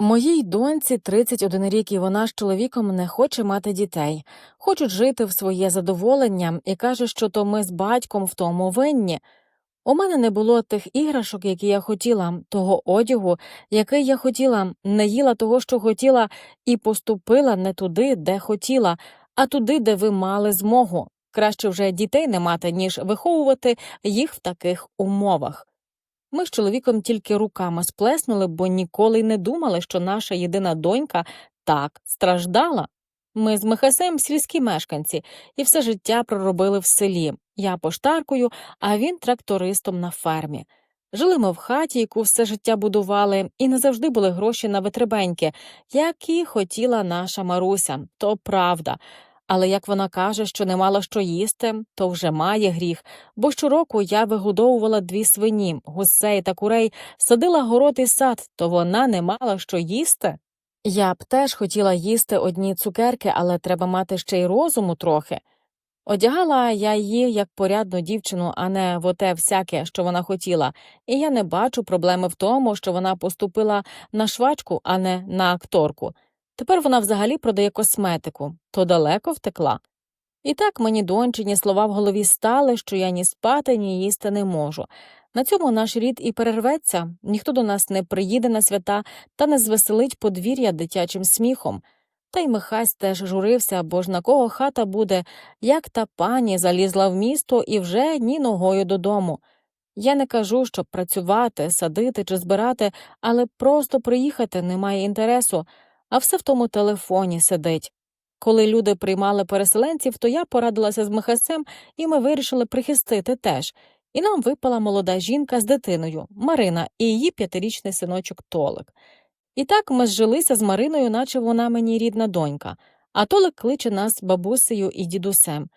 Моїй доньці 31 рік, і вона з чоловіком не хоче мати дітей, хочуть жити в своє задоволення і каже, що то ми з батьком в тому винні. У мене не було тих іграшок, які я хотіла, того одягу, який я хотіла, не їла того, що хотіла, і поступила не туди, де хотіла, а туди, де ви мали змогу. Краще вже дітей не мати, ніж виховувати їх в таких умовах. Ми з чоловіком тільки руками сплеснули, бо ніколи й не думали, що наша єдина донька так страждала. Ми з Михасем сільські мешканці і все життя проробили в селі. Я поштаркою, а він трактористом на фермі. Жили ми в хаті, яку все життя будували, і не завжди були гроші на витребеньки, як і хотіла наша Маруся, то правда. Але як вона каже, що не мала що їсти, то вже має гріх, бо щороку я вигодовувала дві свині, гусей та курей, садила город і сад, то вона не мала що їсти. Я б теж хотіла їсти одні цукерки, але треба мати ще й розуму трохи. Одягала я її як порядну дівчину, а не в оте всяке, що вона хотіла, і я не бачу проблеми в тому, що вона поступила на швачку, а не на акторку. Тепер вона взагалі продає косметику, то далеко втекла. І так мені дончині слова в голові стали, що я ні спати, ні їсти не можу. На цьому наш рід і перерветься, ніхто до нас не приїде на свята та не звеселить подвір'я дитячим сміхом. Та й Михась теж журився, бо ж на кого хата буде, як та пані залізла в місто і вже ні ногою додому. Я не кажу, щоб працювати, садити чи збирати, але просто приїхати немає інтересу, а все в тому телефоні сидить. Коли люди приймали переселенців, то я порадилася з Михасем, і ми вирішили прихистити теж. І нам випала молода жінка з дитиною Марина і її п'ятирічний синочок Толик. І так ми зжилися з Мариною, наче вона мені рідна донька, а Толик кличе нас бабусею і дідусем.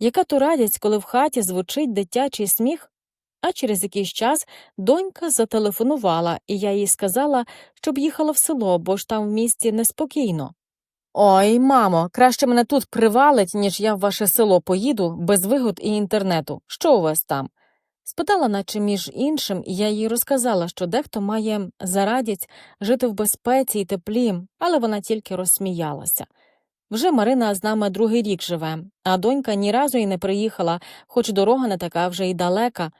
Яка то радість, коли в хаті звучить дитячий сміх? А через якийсь час донька зателефонувала, і я їй сказала, щоб їхала в село, бо ж там в місті неспокійно. Ой, мамо, краще мене тут привалить, ніж я в ваше село поїду без вигод і інтернету. Що у вас там? Спитала, наче між іншим, і я їй розказала, що дехто має зарадість жити в безпеці і теплі, але вона тільки розсміялася. Вже Марина з нами другий рік живе, а донька ні разу й не приїхала, хоч дорога не така вже й далека.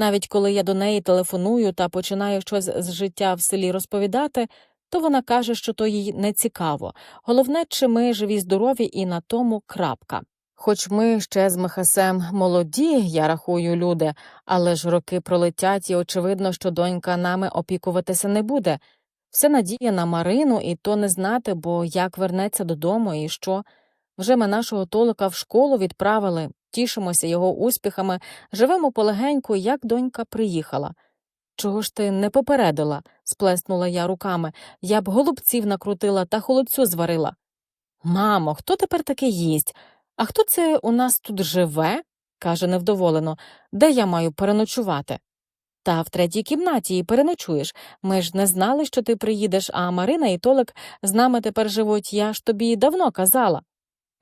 Навіть коли я до неї телефоную та починаю щось з життя в селі розповідати, то вона каже, що то їй не цікаво. Головне, чи ми живі здорові і на тому крапка. Хоч ми ще з Михасем молоді, я рахую, люди, але ж роки пролетять, і очевидно, що донька нами опікуватися не буде. Вся надія на Марину, і то не знати, бо як вернеться додому і що. Вже ми нашого толика в школу відправили, тішимося його успіхами, живемо полегеньку, як донька приїхала. Чого ж ти не попередила? сплеснула я руками. Я б голубців накрутила та холодцю зварила. Мамо, хто тепер таке їсть? А хто це у нас тут живе? каже невдоволено. Де я маю переночувати? Та в третій кімнаті і переночуєш. Ми ж не знали, що ти приїдеш, а Марина і Толик з нами тепер живуть, я ж тобі давно казала.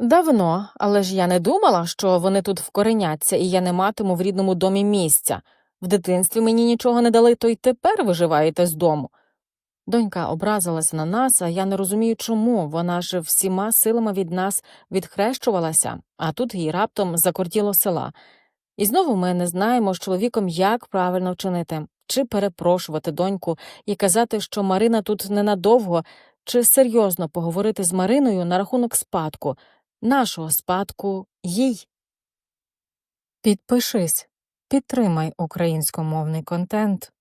Давно, але ж я не думала, що вони тут вкореняться, і я не матиму в рідному домі місця. В дитинстві мені нічого не дали, то й тепер виживаєте з дому. Донька образилася на нас, а я не розумію, чому вона ж всіма силами від нас відхрещувалася, а тут їй раптом закортіло села. І знову ми не знаємо з чоловіком, як правильно вчинити, чи перепрошувати доньку і казати, що Марина тут ненадовго, чи серйозно поговорити з Мариною на рахунок спадку, нашого спадку їй. Підпишись, підтримай українськомовний контент.